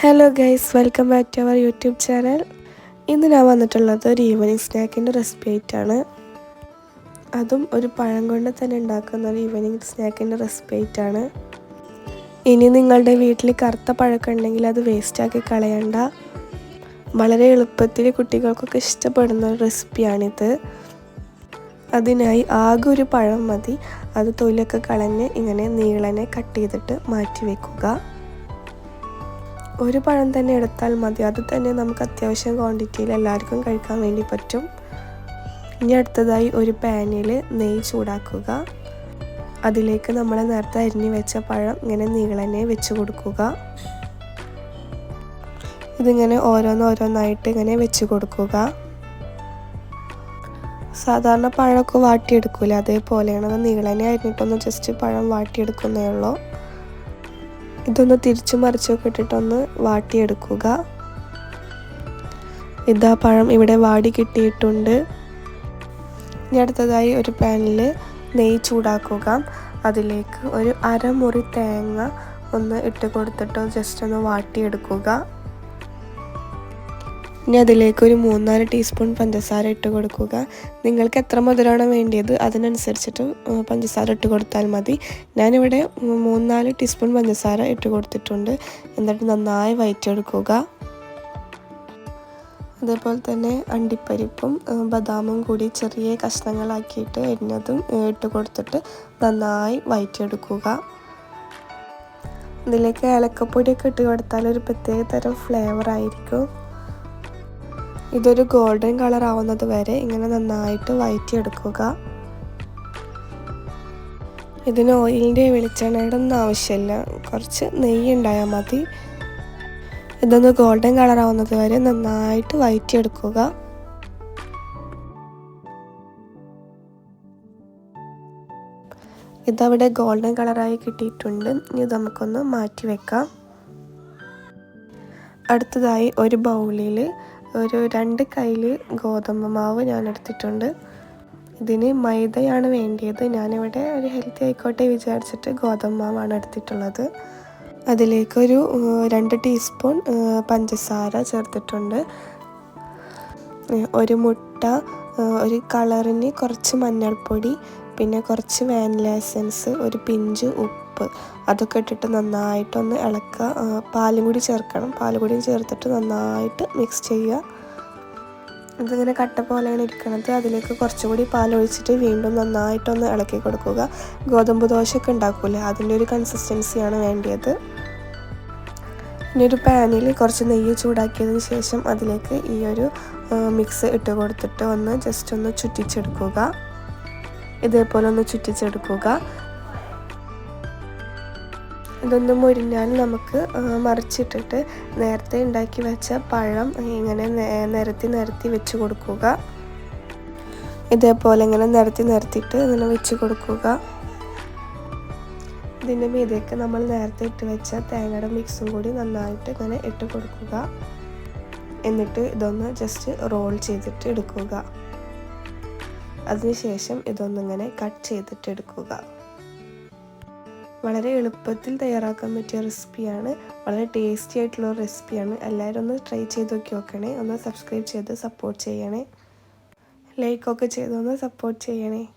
Hello guys welcome back to our YouTube channel ഇന്ന് ഞാൻ വന്നിട്ടുള്ളത് ഒരു ഈവനിങ് സ്നാക്കിന്റെ റെസിപ്പി ആയിട്ടാണ്. അതും ഒരു പഴം കൊണ്ട് തന്നെ ഉണ്ടാക്കുന്ന ഒരു ഈവനിങ് സ്നാക്കിന്റെ റെസിപ്പി ആയിട്ടാണ്. ഇനി നിങ്ങളുടെ വീട്ടിൽ കറുത്ത പഴക്കം ഉണ്ടെങ്കിൽ അത് വേസ്റ്റാക്കി കളയണ്ട. വളരെ എളുപ്പത്തിൽ കുട്ടികൾക്കൊക്കെ ഇഷ്ടപ്പെടുന്ന ഒരു റെസിപ്പിയാണിത് അതിനായി ആകെ ഒരു പഴം മതി. അത് തൊലിയൊക്കെ കളഞ്ഞ് ഇങ്ങനെ നീളനെ കട്ട് ചെയ്തിട്ട് മാറ്റി വെക്കുക. ഒരു പഴം തന്നെ എടുത്താൽ മതി. അത് തന്നെ നമുക്ക് അത്യാവശ്യം ക്വാണ്ടിറ്റിയിൽ എല്ലാവർക്കും കഴിക്കാൻ വേണ്ടി പറ്റും. ഇനി അടുത്തതായി ഒരു പാനിൽ നെയ്യ് ചൂടാക്കുക. അതിലേക്ക് നമ്മൾ നേരത്തെ അരിഞ്ഞു വെച്ച പഴം ഇങ്ങനെ നീളനെ വെച്ച് കൊടുക്കുക. ഇതിങ്ങനെ ഓരോന്നോരോന്നായിട്ട് ഇങ്ങനെ വെച്ച് കൊടുക്കുക. സാധാരണ പഴമൊക്കെ വാട്ടിയെടുക്കൂല? അതേപോലെയാണ്. അത് നീളനെ അരിഞ്ഞിട്ടൊന്ന് ജസ്റ്റ് പഴം വാട്ടിയെടുക്കുന്നേ ഉള്ളൂ. ഇതൊന്ന് തിരിച്ചു മറിച്ചൊക്കെ ഇട്ടിട്ടൊന്ന് വാട്ടിയെടുക്കുക. ഇതാ പഴം ഇവിടെ വാടി കിട്ടിയിട്ടുണ്ട്. ഇനി അടുത്തതായി ഒരു പാനിൽ നെയ്യ് ചൂടാക്കുക. അതിലേക്ക് ഒരു അരമുറി തേങ്ങ ഒന്ന് ഇട്ട് കൊടുത്തിട്ട് ജസ്റ്റ് ഒന്ന് വാട്ടിയെടുക്കുക. ഇനി അതിലേക്ക് ഒരു മൂന്നാൽ ടീസ്പൂൺ പഞ്ചസാര ഇട്ട് കൊടുക്കുക. നിങ്ങൾക്ക് എത്ര മധുരമാണ് വേണ്ടിയത് അതിനനുസരിച്ചിട്ട് പഞ്ചസാര ഇട്ട് കൊടുത്താൽ മതി. ഞാനിവിടെ മൂന്നാൽ ടീസ്പൂൺ പഞ്ചസാര ഇട്ട് കൊടുത്തിട്ടുണ്ട്. എന്നിട്ട് നന്നായി വയറ്റിയെടുക്കുക. അതേപോലെ തന്നെ അണ്ടിപ്പരിപ്പും ബദാമും കൂടി ചെറിയ കഷ്ണങ്ങളാക്കിയിട്ട് എരിഞ്ഞതും ഇട്ട് കൊടുത്തിട്ട് നന്നായി വയറ്റിയെടുക്കുക. ഇതിലേക്ക് ഏലക്കപ്പൊടിയൊക്കെ ഇട്ട് കൊടുത്താൽ ഒരു പ്രത്യേക തരം ഫ്ലേവർ ആയിരിക്കും. ഇതൊരു ഗോൾഡൻ കളർ ആവുന്നത് വരെ ഇങ്ങനെ നന്നായിട്ട് വയറ്റിയെടുക്കുക. ഇതിന് ഓയിലിന്റെ വെളിച്ചെണ്ണയുടെ ഒന്നും ആവശ്യമില്ല. കുറച്ച് നെയ്യ് ഉണ്ടായാൽ മതി. ഇതൊന്ന് ഗോൾഡൻ കളർ ആവുന്നത് വരെ നന്നായിട്ട് വയറ്റിയെടുക്കുക. ഇതവിടെ ഗോൾഡൻ കളറായി കിട്ടിയിട്ടുണ്ട്. ഇനി നമുക്കൊന്ന് മാറ്റി വെക്കാം. അടുത്തതായി ഒരു ബൗളിൽ ഒരു രണ്ട് കയ്യിൽ ഗോതമ്പ് മാവ് ഞാൻ എടുത്തിട്ടുണ്ട് ഇതിന് മൈദയാണ് വേണ്ടിയത്. ഞാനിവിടെ ഒരു ഹെൽത്തി ആയിക്കോട്ടെ വിചാരിച്ചിട്ട് ഗോതമ്പ് മാവാണ് എടുത്തിട്ടുള്ളത്. അതിലേക്കൊരു രണ്ട് ടീസ്പൂൺ പഞ്ചസാര ചേർത്തിട്ടുണ്ട്. ഒരു മുട്ട ഒരു കളറിന് കുറച്ച് മഞ്ഞൾപ്പൊടി പിന്നെ കുറച്ച് വാനില എസൻസ് ഒരു പിഞ്ച് ഉപ്പ് അതൊക്കെ ഇട്ടിട്ട് നന്നായിട്ടൊന്ന് ഇളക്കുക. പാലും കൂടി ചേർക്കണം. പാലും കൂടി ചേർത്തിട്ട് നന്നായിട്ട് മിക്സ് ചെയ്യുക. ഇതിങ്ങനെ കട്ട പോലെയാണ് ഇരിക്കുന്നത് അതിലേക്ക് കുറച്ചുകൂടി പാൽ ഒഴിച്ചിട്ട് വീണ്ടും നന്നായിട്ടൊന്ന് ഇളക്കി കൊടുക്കുക. ഗോതമ്പ് ദോശയൊക്കെ ഉണ്ടാക്കൂലേ? അതിന്റെ ഒരു കൺസിസ്റ്റൻസിയാണ് വേണ്ടത് ഇനി ഒരു പാനിൽ കുറച്ച് നെയ്യ് ചൂടാക്കിയതിന് ശേഷം അതിലേക്ക് ഈ ഒരു മിക്സ് ഇട്ട് കൊടുത്തിട്ട് ഒന്ന് ജസ്റ്റ് ഒന്ന് ചുറ്റിച്ചെടുക്കുക. ഇതേപോലെ ഒന്ന് ചുറ്റിച്ചെടുക്കുക. ഇതൊന്ന് മുരിഞ്ഞാൽ നമുക്ക് മറിച്ചിട്ടിട്ട് നേരത്തെ ഉണ്ടാക്കി വെച്ച പഴം ഇങ്ങനെ നിരത്തി നിരത്തി വെച്ച് കൊടുക്കുക. ഇതേപോലെ ഇങ്ങനെ നിരത്തി നിരത്തിയിട്ട് ഇങ്ങനെ വെച്ച് കൊടുക്കുക. ഇതിന്റെ മീതേക്ക് നമ്മൾ നേരത്തെ ഇട്ട് വെച്ച തേങ്ങയുടെ മിക്സും കൂടി നന്നായിട്ട് ഇങ്ങനെ ഇട്ട് കൊടുക്കുക. എന്നിട്ട് ഇതൊന്ന് ജസ്റ്റ് റോൾ ചെയ്തിട്ട് എടുക്കുക. അതിനുശേഷം ഇതൊന്നിങ്ങനെ കട്ട് ചെയ്തിട്ട് എടുക്കുക. വളരെ എളുപ്പത്തിൽ തയ്യാറാക്കാൻ പറ്റിയ റെസിപ്പിയാണ്. വളരെ ടേസ്റ്റി ആയിട്ടുള്ള റെസിപ്പിയാണ്. എല്ലാവരും ഒന്ന് ട്രൈ ചെയ്ത് നോക്കി നോക്കണേ. ഒന്ന് സബ്സ്ക്രൈബ് ചെയ്ത് സപ്പോർട്ട് ചെയ്യണേ. ലൈക്കൊക്കെ ചെയ്തൊന്ന് സപ്പോർട്ട് ചെയ്യണേ.